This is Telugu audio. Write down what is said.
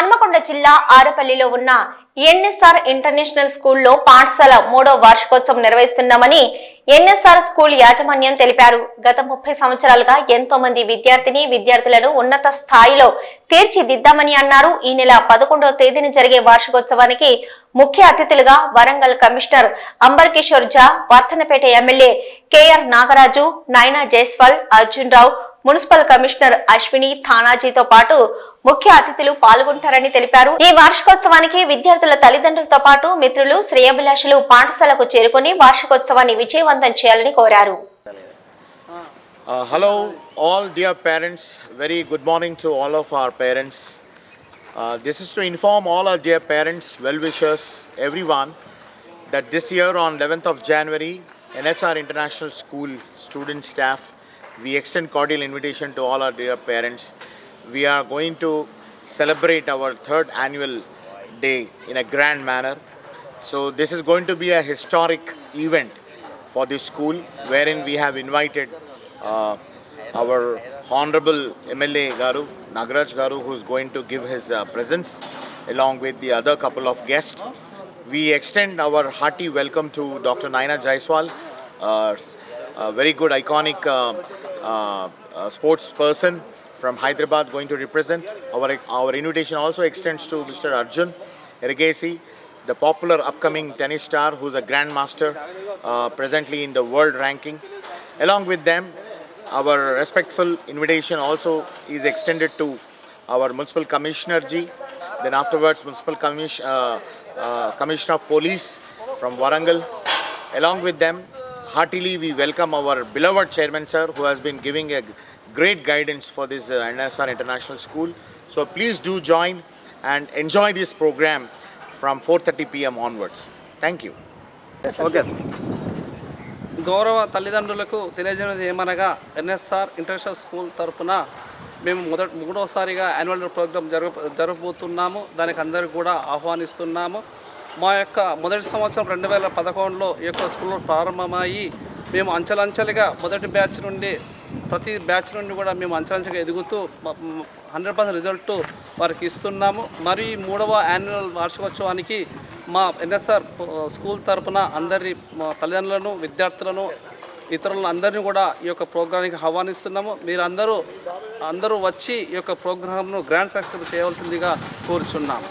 హన్మకొండ జిల్లా ఆరపల్లిలో ఉన్న ఎన్ఎస్ఆర్ ఇంటర్నేషనల్ స్కూల్లో పాఠశాల మూడో వార్షికోత్సవం నిర్వహిస్తున్నామని ఎన్ఎస్ఆర్ స్కూల్ యాజమాన్యం తెలిపారు. గత ముప్పై సంవత్సరాలుగా ఎంతో మంది విద్యార్థిని విద్యార్థులను ఉన్నత స్థాయిలో తీర్చిదిద్దామని అన్నారు. ఈ నెల పదకొండవ తేదీన జరిగే వార్షికోత్సవానికి ముఖ్య అతిథులుగా వరంగల్ కమిషనర్ అంబర్ కిషోర్ జా Wardhannapet MLA KR Nagaraju Nayana Jaiswal Arjun Rao municipal commissioner Ashwini థానాజీతో పాటు ముఖ్య అతిథులు పాల్గొంటారని తెలిపారు. ఈ వార్షికోత్సవానికి విద్యార్థుల తల్లిదండ్రులతో పాటు మిత్రులు శ్రేయభిలాషులు పాఠశాలకు చేరుకుని వార్షికోత్సవాన్ని విజయవంతం చేయాలని కోరారు. Hello all dear parents very good morning to all of our parents this is to inform all our dear parents well wishers everyone that this year on eleventh of January NSR international school student staff we extend cordial invitation to all our dear parents. We are going to celebrate our third annual day in a grand manner. So, this is going to be a historic event for this school wherein we have invited uh, our honorable MLA Garu, Nagaraj Garu, who's going to give his uh, presence along with the other couple of guests. We extend our hearty welcome to Dr. Naina Jaiswal, uh, a very good iconic uh, sports person from Hyderabad going to represent. Our, our invitation also extends to Mr. Arjun Ergesi, the popular upcoming tennis star who's a grandmaster uh, presently in the world ranking. Along with them, our respectful invitation also is extended to our Municipal Commissioner G, then afterwards Municipal uh, uh, Commissioner of Police from Warangal. Along with them, heartily we welcome our beloved Chairman Sir who has been giving a great guidance for this uh, NSR International School. So please do join and enjoy this program from 4.30 p.m. onwards. Thank you. Okay sir గౌరవ తల్లిదండ్రులకు తెలియజేయడం ఏమనగా ఎన్ఎస్ఆర్ ఇంటర్నేషనల్ స్కూల్ తరపున మేము మొదటి మూడోసారిగా యాన్యువల్ ప్రోగ్రామ్ జరగ జరగబోతున్నాము దానికి అందరికి కూడా ఆహ్వానిస్తున్నాము మా యొక్క మొదటి సంవత్సరం రెండు వేల పదకొండులో ఈ యొక్క స్కూల్లో ప్రారంభమయ్యి మేము అంచెలంచెలుగా మొదటి బ్యాచ్ నుండి ప్రతి బ్యాచ్ నుండి కూడా మేము అంచెలంచెలుగా ఎదుగుతూ హండ్రెడ్ పర్సెంట్ రిజల్ట్ వారికి ఇస్తున్నాము. మరియు మూడవ యాన్యువల్ వార్షికోత్సవానికి మా ఎన్ఎస్ఆర్ స్కూల్ తరపున అందరి మా తల్లిదండ్రులను విద్యార్థులను ఇతరులను అందరినీ కూడా ఈ యొక్క ప్రోగ్రానికి ఆహ్వానిస్తున్నాము. మీరందరూ అందరూ వచ్చి ఈ యొక్క ప్రోగ్రామ్ను గ్రాండ్ సక్సెస్ చేయవలసిందిగా కోరుచున్నాము.